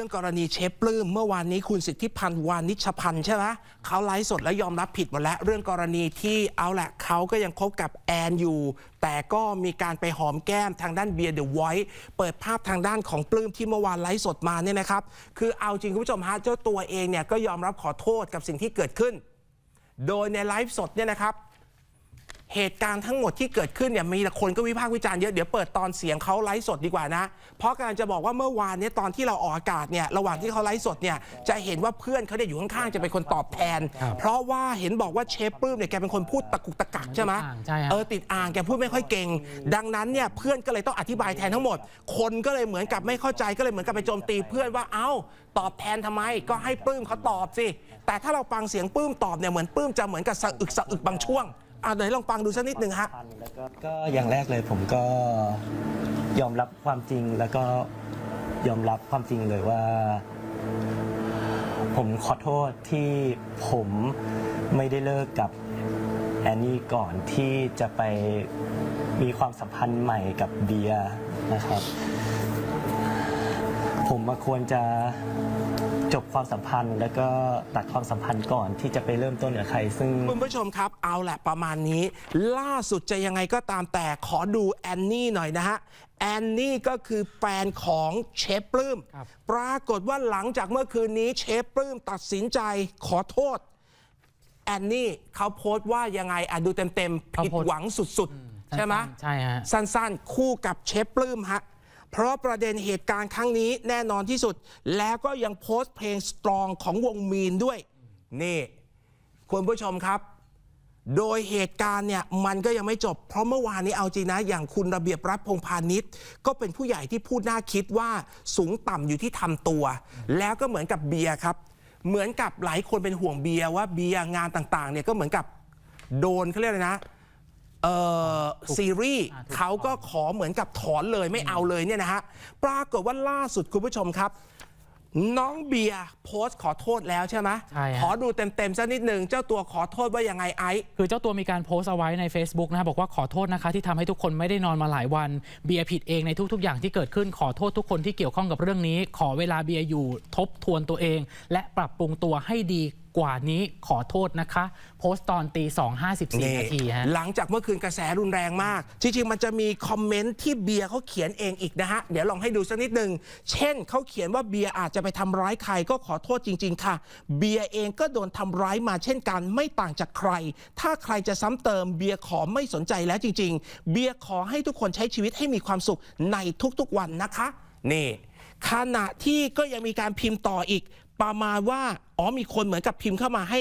รื่องกรณีเชฟปลื้มเมื่อวานนี้คุณสิทธิพันธ์วานิชพันธ์ใช่ไหมเขาไลฟ์สดแล้วยอมรับผิดหมดแล้ว เรื่องกรณีที่เอาแหละเขาก็ยังคบกับแอนอยู่ แต่ก็มีการไปหอมแก้มทางด้านเบียร์เดอะไวท์เปิดภาพทางด้านของปลื้มที่เมื่อวานไลฟ์สดมาเนี่ยนะครับ คือเอาจริงคุณผู้ชมฮะเจ้าตัวเองเนี่ยก็ยอมรับขอโทษกับสิ่งที่เกิดขึ้น โดยในไลฟ์สดเนี่ยนะครับ เหตุการณ์ทั้งหมดที่เกิดขึ้นเนี่ยมีแต่คนก็วิพากษ์วิจารณ์เยอะ เดี๋ยวเปิดตอนเสียงเขาไลฟ์สดดีกว่านะ เพราะกำลังจะบอกว่าเมื่อวานเนี้ตอนที่เราออกอากาศเนี่ยระหว่างที่เขาไลฟ์สดเนี่ยจะเห็นว่าเพื่อนเขาเนี่ยอยู่ข้างๆจะเป็นคนตอบแทน เพราะว่าเห็นบอกว่าเชฟปลื้มเนี่ยแกเป็นคนพูดตะกุกตะกักใช่ไหมติดอ่างใช่ครับ เออติดอ่างแกพูดไม่ค่อยเก่ง ดังนั้นเนี่ยเพื่อนก็เลยต้องอธิบายแทนทั้งหมด คนก็เลยเหมือนกับไม่เข้าใจก็เลยเหมือนกับไปโจมตีเพื่อนว่าเอ้า ตอบแทนทำไมก็ให้ปลื้มเขาตอบสิแต่ถ้าเราฟังเสียงปลื้มตอบเนี่ยเหมือนปลื้มจะเหมือนกับสะอึกสะอึกบางช่วง อะเดี๋ยวลองฟังดูสักนิดหนึ่งฮะ แล้วก็ก็อย่างแรกเลยผมก็ยอมรับความจริงแล้วก็ยอมรับความจริงเลยว่า ผมขอโทษที่ผมไม่ได้เลิกกับแอนนี่ก่อนที่จะไปมีความสัมพันธ์ใหม่กับเบียนะครับ ผมมาควรจะ จบความสัมพันธ์ แล้วก็ตัดความสัมพันธ์ก่อนที่จะไปเริ่มต้นกับใคร ซึ่ง คุณผู้ชมครับเอาแหละประมาณนี้ ล่าสุดจะยังไงก็ตามแต่ขอดูแอนนี่หน่อยนะฮะ แอนนี่ก็คือแฟนของเชฟปลื้มครับ ปรากฏว่าหลังจากเมื่อคืนนี้เชฟปลื้มตัดสินใจขอโทษ แอนนี่เขาโพสต์ว่ายังไงอะดูเต็มๆเขาผิดโพสต์หวังสุดๆ ใช่ไหม ใช่ฮะ สั้นๆ คู่กับเชฟปลื้มฮะ เพราะประเด็นเหตุการณ์ครั้งนี้แน่นอนที่สุด แล้วก็ยังโพสต์เพลงสตรองของวงมีนด้วย นี่คุณผู้ชมครับ โดยเหตุการณ์เนี่ยมันก็ยังไม่จบ เพราะเมื่อวานนี้เอาจริงนะ อย่างคุณระเบียบรัฐพงพาณิชย์ ก็เป็นผู้ใหญ่ที่พูดน่าคิดว่าสูงต่ำอยู่ที่ทำตัว แล้วก็เหมือนกับเบียร์ครับ เหมือนกับหลายคนเป็นห่วงเบียร์ว่าเบียร์งานต่างๆเนี่ยก็เหมือนกับโดนเขาเรียกอะไรนะ เอ่อซีรีส์อ่าถูกเขาก็ขอเหมือนกับถอนเลยไม่เอาเลยเนี่ยนะฮะปรากฏว่าล่าสุดคุณผู้ชมครับ น้องเบียร์โพสต์ขอโทษแล้วใช่ไหมใช่ฮะ ขอดูเต็มๆสักนิดหนึ่งเจ้าตัวขอโทษว่ายังไงไอซ์ คือเจ้าตัวมีการโพสต์เอาไว้ใน Facebook นะครับบอกว่าขอโทษนะคะ ที่ทำให้ทุกคนไม่ได้นอนมาหลายวันเบียร์ผิดเองในทุก ๆ อย่างที่เกิดขึ้นขอโทษทุกคนที่เกี่ยวข้องกับเรื่องนี้ ขอเวลาเบียร์อยู่ทบทวนตัวเอง และปรับปรุงตัวให้ดีกว่านี้ขอโทษนะคะ โพสต์ตอนตี2 54นาทีฮะ หลังจากเมื่อคืนกระแสรุนแรงมาก จริงๆ มันจะมีคอมเมนต์ที่เบียร์เขาเขียนเองอีกนะฮะ เดี๋ยวลองให้ดูสักนิดหนึ่ง เช่นเขาเขียนว่าเบียร์อาจจะไปทำร้ายใครก็ขอโทษจริง ๆ ค่ะ เบียร์เองก็โดนทำร้ายมาเช่นกันไม่ต่างจากใคร ถ้าใครจะซ้ำเติมเบียร์ขอไม่สนใจแล้วจริง ๆ เบียร์ขอให้ทุกคนใช้ชีวิตให้มีความสุขในทุกๆวันนะคะ นี่ขณะที่ก็ยังมีการพิมพ์ต่ออีก ประมาณว่าอ๋อมีคนเหมือนกับพิมพ์เข้ามาให้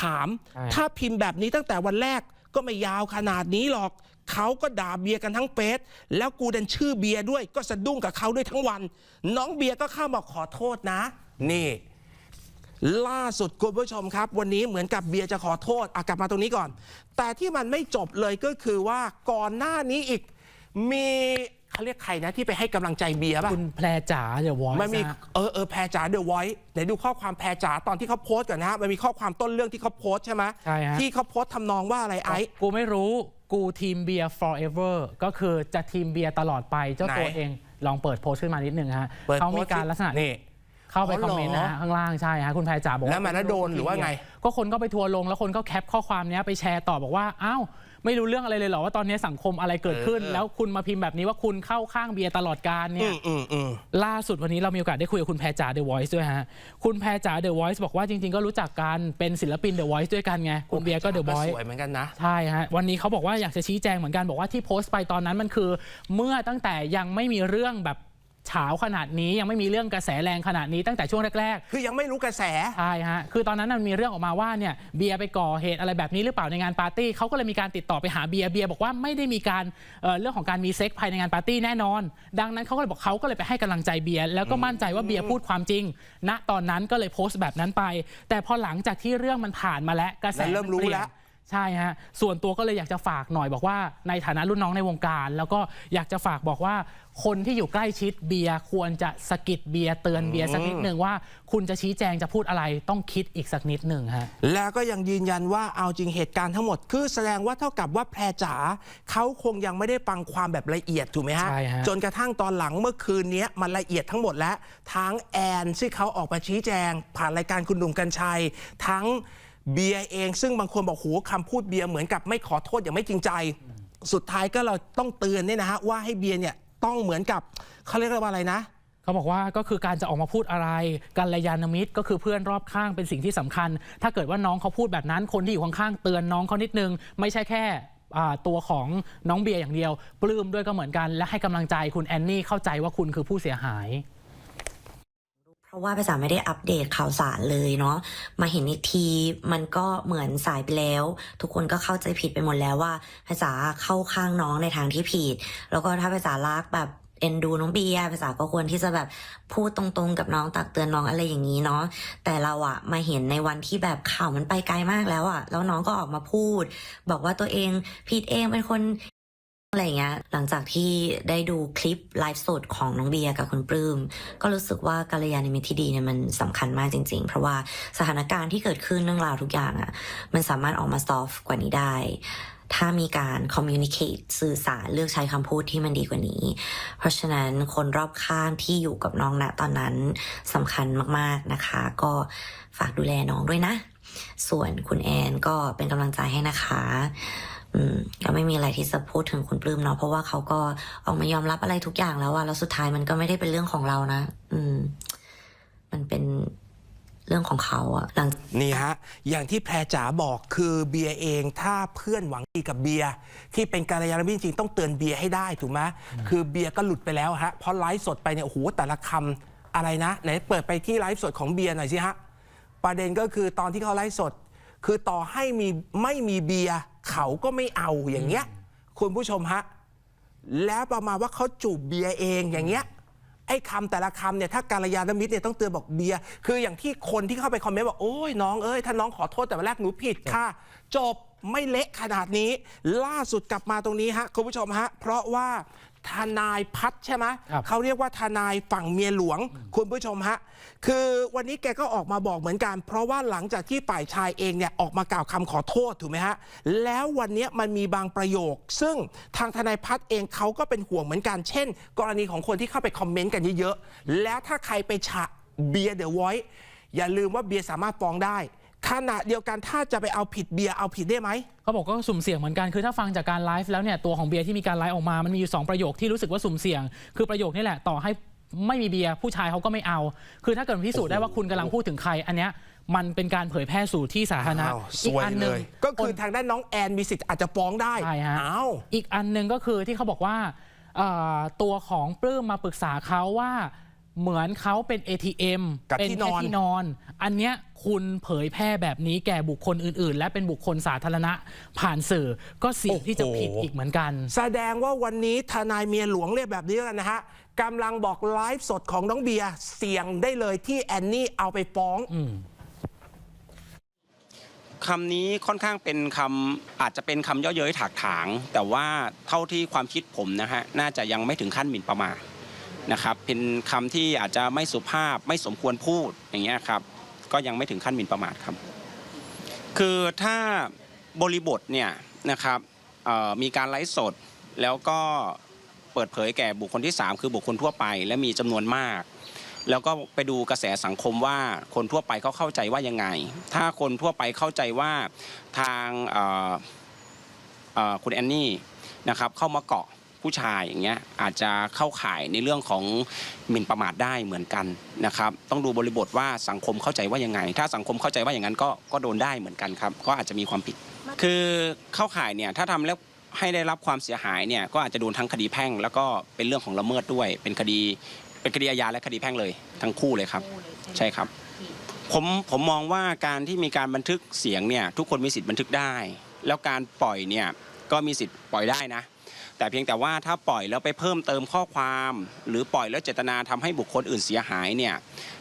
ถาม ใช่ ถ้าพิมพ์แบบนี้ตั้งแต่วันแรกก็ไม่ยาวขนาดนี้หรอก เขาก็ด่าเบียร์กันทั้งเฟซแล้วกูดันชื่อเบียร์ด้วย ก็สะดุ้งกับเขาด้วยทั้งวัน น้องเบียร์ก็เข้ามาขอโทษนะ นี่ ล่าสุดคุณผู้ชมครับ วันนี้เหมือนกับเบียร์จะขอโทษอะกลับมาตรงนี้ก่อน แต่ที่มันไม่จบเลยก็คือว่าก่อนหน้านี้อีก มี เขาเรียกใครนะที่ไปให้กำลังใจเบียร์ป่ะ คุณแพรจ๋าเดี๋ยววอยมันมีเออเออแพรจ๋าเดอะไวท์ไหนดูข้อความแพรจ๋าตอนที่เขาโพสต์ก่อนนะฮะมันมีข้อความต้นเรื่องที่เขาโพสต์ใช่ไหมใช่ฮะที่เขาโพสต์ทำนองว่าอะไรไอ้กูไม่รู้กูทีมเบียร์ forever ก็คือจะทีมเบียร์ตลอดไปเจ้าตัวไหนเองลองเปิดโพสต์ขึ้นมานิดนึงฮะปิดเขามีโพสต์การลักษณะนี่ เข้าไปอ๋อคอมเมนต์นะเหรอฮะข้างล่างใช่ฮะคุณแพรจ๋าบอกแล้วมันน่ะโดนหรือว่าไง ก็คนก็ไปทัวร์ลงแล้วคนก็แคปข้อความเนี้ยไปแชร์ต่อบอกว่าอ้าวไม่รู้เรื่องอะไรเลยเหรอว่าตอนนี้สังคมอะไรเกิดขึ้นเออแล้วคุณมาพิมพ์แบบนี้ว่าคุณเข้าข้างเบียร์ตลอดการเนี่อืยมอืมอืมล่าสุดวันนี้เรามีโอกาสได้คุยกับคุณแพรจ๋า The Voice ด้วยฮะคุณแพรจ๋า The Voice บอกว่าจริงๆก็รู้จักกันเป็นศิลปิน The Voice ด้วยกันไงคุณเบียร์ก็ The ก็ Voice สวยเหมือนกันนะใช่ฮะวันนี้เขาบอกว่าอยากจะชี้แจงเหมือนกันบอกว่าที่โพสต์ไปตอนนั้นมันคือ เมื่อตั้งแต่ยังไม่มีเรื่องแบบ เฉาขนาดนี้ยังไม่มีเรื่องกระแสแรงขนาดนี้ตั้งแต่ช่วงแรกคือยังไม่รู้กระแส ๆใช่ฮะคือตอนนั้นมันมีเรื่องออกมาว่าเนี่ยเบียร์ไปก่อเหตุอะไรแบบนี้หรือเปล่าในงานปาร์ตี้เขาก็เลยมีการติดต่อไปหาเบียร์เบียร์บอกว่าไม่ได้มีการเอ่อเรื่องของการมีเซ็กภายในงานปาร์ตี้แน่นอน ดังนั้นเขาก็เลยบอกเขาก็เลยไปให้กำลังใจเบียร์แล้วก็มั่นใจว่าเบียร์พูดความจริง ณตอนนั้นก็เลยโพสต์แบบนั้นไป แต่พอหลังจากที่เรื่องมันผ่านมาแล้วกระแสแล้วเริ่มรู้นปยน แล้ว ใช่ฮะ ส่วนตัวก็เลยอยากจะฝากหน่อยบอกว่าในฐานะรุ่นน้องในวงการ แล้วก็อยากจะฝากบอกว่า คนที่อยู่ใกล้ชิดเบียร์ควรจะสะกิดเบียร์เตือนเบียร์สักนิดหนึ่งว่า คุณจะชี้แจงจะพูดอะไรต้องคิดอีกสักนิดหนึ่งฮะ แล้วก็ยังยืนยันว่าเอาจริงเหตุการณ์ทั้งหมด คือแสดงว่าเท่ากับว่าแพรจ๋าเขาคงยังไม่ได้ฟังความแบบละเอียดถูกไหมฮะ ใช่ฮะ จนกระทั่งตอนหลังเมื่อคืนนี้มันละเอียดทั้งหมดแล้วทั้งแอนที่เขาออกมาชี้แจง ผ่านรายการคุณหนุ่มกัญชัย ทั้ง เบียร์เองซึ่งบางคนบอกโหคำพูดเบียร์เหมือนกับไม่ขอโทษอย่างไม่จริงใจ สุดท้ายก็เราต้องเตือนเนี่ยนะฮะว่าให้เบียร์เนี่ยต้องเหมือนกับเขาเรียกว่าอะไรนะ เขาบอกว่าก็คือการจะออกมาพูดอะไรกัลยาณมิตรก็คือเพื่อนรอบข้างเป็นสิ่งที่สำคัญ ถ้าเกิดว่าน้องเขาพูดแบบนั้นคนที่อยู่ข้างๆเตือนน้องเขานิดนึง ไม่ใช่แค่อ่าตัวของน้องเบียร์อย่างเดียว ปลื้มด้วยก็เหมือนกันและให้กำลังใจคุณแอนนี่เข้าใจว่าคุณคือผู้เสียหายเพ ราะว่าภาษาไม่ได้อัปเดตข่าวสารเลยเนาะมาเห็นอีกทีมันก็เหมือนสายไปแล้ว ทุกคนก็เข้าใจผิดไปหมดแล้วว่า ภาษาเข้าข้างน้องในทางที่ผิด แล้วก็ถ้าภาษารักแบบเอ็นดูน้องเบียภาษาก็ควรที่จะแบบพูดตรงๆกับน้องตักเตือนน้องอะไรอย่างนี้เนาะแต่เราอะมาเห็นในวันที่แบบข่าวมันไปไกลมากแล้วอะแล้วน้องก็ออกมาพูด บอกว่าตัวเองผิดเองเป็นคน อะไรเงี้ยหลังจากที่ได้ดูคลิปไลฟ์สดของน้องเบียร์กับคุณปลื้มก็รู้สึกว่ากัลยาณมิตรที่ดีเนี่ยมันสำคัญมากจริง ๆ เพราะว่าสถานการณ์ที่เกิดขึ้นเรื่องราวทุกอย่างอะ่ะมันสามารถออกมาซอฟกว่านี้ได้ถ้ามีการคอมมิวนิเคตสื่อสารเลือกใช้คำพูดที่มันดีกว่านี้ เพราะฉะนั้นคนรอบข้างที่อยู่กับน้องณตอนนั้นสำคัญมากๆนะคะ ก็ฝากดูแลน้องด้วยนะ ส่วนคุณแอนก็เป็นกำลังใจให้นะคะ อืมก็ไม่มีอะไรที่จะพูดถึงคุณปลื้มเนาะเพราะว่าเขาก็ออกมายอมรับอะไรทุกอย่างแล้วอะแล้วสุดท้ายมันก็ไม่ได้เป็นเรื่องของเรานะ อืม มันเป็นเรื่องของเขาอะหลัง นี่ฮะ อย่างที่แพรจ๋าบอกคือเบียร์เองถ้าเพื่อนหวังดีกับเบียร์ที่เป็นการยานมิตรจริงๆต้องเตือนเบียร์ให้ได้ถูกไหมคือเบียร์ก็หลุดไปแล้วฮะเพราะไลฟ์สดไปเนี่ยโอ้โหแต่ละคำอะไรนะ ไหนเปิดไปที่ไลฟ์สดของเบียร์หน่อยสิฮะ ประเด็นก็คือตอนที่เขาไลฟ์สด คือต่อให้มีไม่มีเบียร์ เขาก็ไม่เอาอย่างเงี้ย คุณผู้ชมฮะ แล้วประมาณว่าเขาจูบเบียร์เองอย่างเงี้ยไอ้คำแต่ละคำเนี่ยถ้าการยานมิตรเนี่ยต้องเตือนบอกเบียร์คืออย่างที่คนที่เข้าไปคอมเมนต์บอกโอ้ยน้องเอ้ยถ้าน้องขอโทษแต่วันแรกหนูผิดค่ะ จบไม่เละขนาดนี้ ล่าสุดกลับมาตรงนี้ฮะคุณผู้ชมฮะ เพราะว่า ทนายพัฒน์ใช่ไหมครับ เขาเรียกว่าทนายฝั่งเมียหลวง คุณผู้ชมฮะ คือวันนี้แกก็ออกมาบอกเหมือนกัน เพราะว่าหลังจากที่ฝ่ายชายเองเนี่ยออกมากล่าวคำขอโทษถูกไหมฮะ แล้ววันนี้มันมีบางประโยค ซึ่งทางทนายพัฒน์เองเขาก็เป็นห่วงเหมือนกัน เช่น กรณีของคนที่เข้าไปคอมเมนต์กันเยอะๆ แล้วถ้าใครไปฉะเบียร์เดอะไวท์อย่าลืมว่าเบียร์สามารถฟ้องได้ ขณะเดียวกันถ้าจะไปเอาผิดเบียร์เอาผิดได้ไหม เขาบอกก็สุ่มเสี่ยงเหมือนกันคือถ้าฟังจากการไลฟ์แล้วเนี่ยตัวของเบียร์ที่มีการไลฟ์ออกมามันมีอยู่ 2 ประโยคที่รู้สึกว่าสุ่มเสี่ยง คือประโยคนี้แหละต่อให้ไม่มีเบียร์ผู้ชายเขาก็ไม่เอา คือถ้าเกิดพิสูจน์ได้ว่าคุณกำลังพูดถึงใครอันเนี้ยมันเป็นการเผยแพร่สู่ที่สาธารณะอ้าวสอีกวยอัหเลนึ่งยก็คือทางด้านน้องแอนมีสิทธิ์อาจจะฟ้องได้ใช่ฮะ อ้าวอีกอันหนึ่งก็คือที่เขาบอกว่าเอ่อตัวของปลื้มมาปรึกษาเขาว่า เหมือนเขาเป็น ATM กับเป็นที่นแค่อนที่นอน อันเนี้ยคุณเผยแพร่แบบนี้แก่บุคคลอื่น ๆ และเป็นบุคคลสาธารณะผ่านสื่อก็เสี่ยงที่จะผิดอีกเหมือนกัน แสดงว่าวันนี้ทนายเมียหลวงเรียกแบบนี้แล้วกันนะฮะกำลังบอกไลฟ์สดของน้องเบียร์เสี่ยงได้เลยที่แอนนี่เอาไปฟ้อง คำนี้ค่อนข้างเป็นคำอาจจะเป็นคำเย่อเย้ยถากถาง แต่ว่าเท่าที่ความคิดผมนะฮะน่าจะยังไม่ถึงขั้นหมิ่นประมาท นะครับเป็นคำที่อาจจะไม่สุภาพไม่สมควรพูดอย่างเงี้ยครับก็ยังไม่ถึงขั้นหมิ่นประมาทครับ คือถ้าบริบทเนี่ยนะครับมีการไลฟ์สดแล้วก็เปิดเผยแก่บุคคลที่ 3 คือบุคคลทั่วไป และมีจำนวนมาก แล้วก็ไปดูกระแสสังคมว่าคนทั่วไปเขาเข้าใจว่ายังไง ถ้าคนทั่วไปเข้าใจว่าทางคุณแอนนี่นะครับเข้ามาเกาะ ผู้ชายอย่างเงี้ยอาจจะเข้าข่ายในเรื่องของหมิ่นประมาทได้เหมือนกันนะครับ ต้องดูบริบทว่าสังคมเข้าใจว่ายังไง ถ้าสังคมเข้าใจว่าอย่างนั้นก็ก็โดนได้เหมือนกันครับ ก็อาจจะมีความผิด คือเข้าข่ายเนี่ยถ้าทำแล้วให้ได้รับความเสียหายเนี่ยก็อาจจะโดนทั้งคดีแพ่ง แล้วก็เป็นเรื่องของละเมิดด้วย เป็นคดีเป็นคดีอาญาและคดีแพ่งเลย ทั้งคู่เลยครับ ใช่ครับ ผมผมมองว่าการที่มีการบันทึกเสียงเนี่ยทุกคนมีสิทธิ์บันทึกได้ แล้วการปล่อยเนี่ยก็มีสิทธิ์ปล่อยได้นะ แต่เพียงแต่ว่าถ้าปล่อยแล้วไปเพิ่มเติมข้อความ หรือปล่อยแล้วเจตนาทำให้บุคคลอื่นเสียหายเนี่ย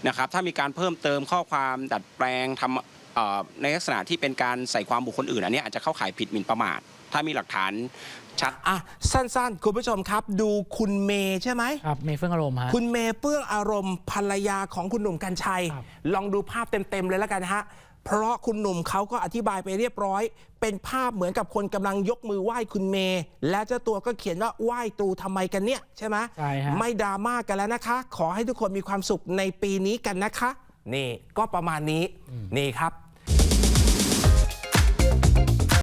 นะครับถ้ามีการเพิ่มเติมข้อความดัดแปลงทำเอ่อในลักษณะที่เป็นการใส่ความบุคคลอื่นอันนี้อาจจะเข้าข่ายผิดหมิ่นประมาท ถ้ามีหลักฐานชัดอะสั้นๆ คุณผู้ชมครับ ดูคุณเมย์ใช่ไหมครับเมย์เฟื่องอารมณ์ฮะคุณเมย์เปื้องอารมณ์ภรรยาของคุณหนุ่มกัญชัยครับลองดูภาพเต็มๆเลยแล้วกันฮะ เพราะคุณหนุ่มเขาก็อธิบายไปเรียบร้อย เป็นภาพเหมือนกับคนกำลังยกมือไหว้คุณเมย์และเจ้าตัวก็เขียนว่าไหว้ตูทำไมกันเนี่ยใช่ไหมใช่ฮะไม่ดราม่ากันแล้วนะคะ ขอให้ทุกคนมีความสุขในปีนี้กันนะคะ นี่ก็ประมาณนี้นี่ครับ